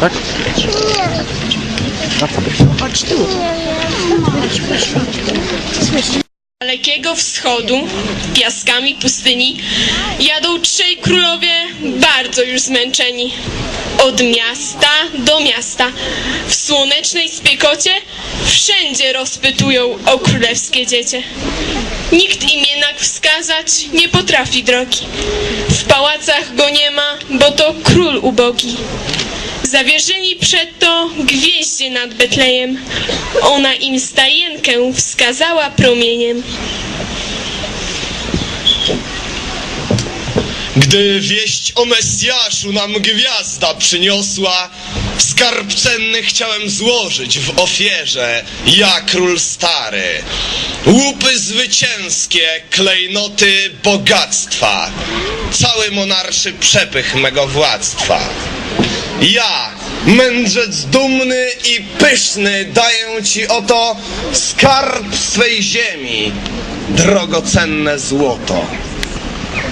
Tak? Na co byś? Chodź tu. dalekiego wschodu, piaskami pustyni, jadą trzej królowie bardzo już zmęczeni. Od miasta do miasta, w słonecznej spiekocie, wszędzie rozpytują o królewskie dziecię. Nikt im jednak wskazać nie potrafi drogi. W pałacach go nie ma, bo to król ubogi. Zawierzeni przeto gwieździe nad Betlejem, ona im stajenkę wskazała promieniem. Gdy wieść o Mesjaszu nam gwiazda przyniosła, skarb cenny chciałem złożyć w ofierze, ja król stary. Łupy zwycięskie, klejnoty bogactwa, cały monarszy przepych mego władztwa. Ja, mędrzec dumny i pyszny, daję ci oto skarb swej ziemi, drogocenne złoto.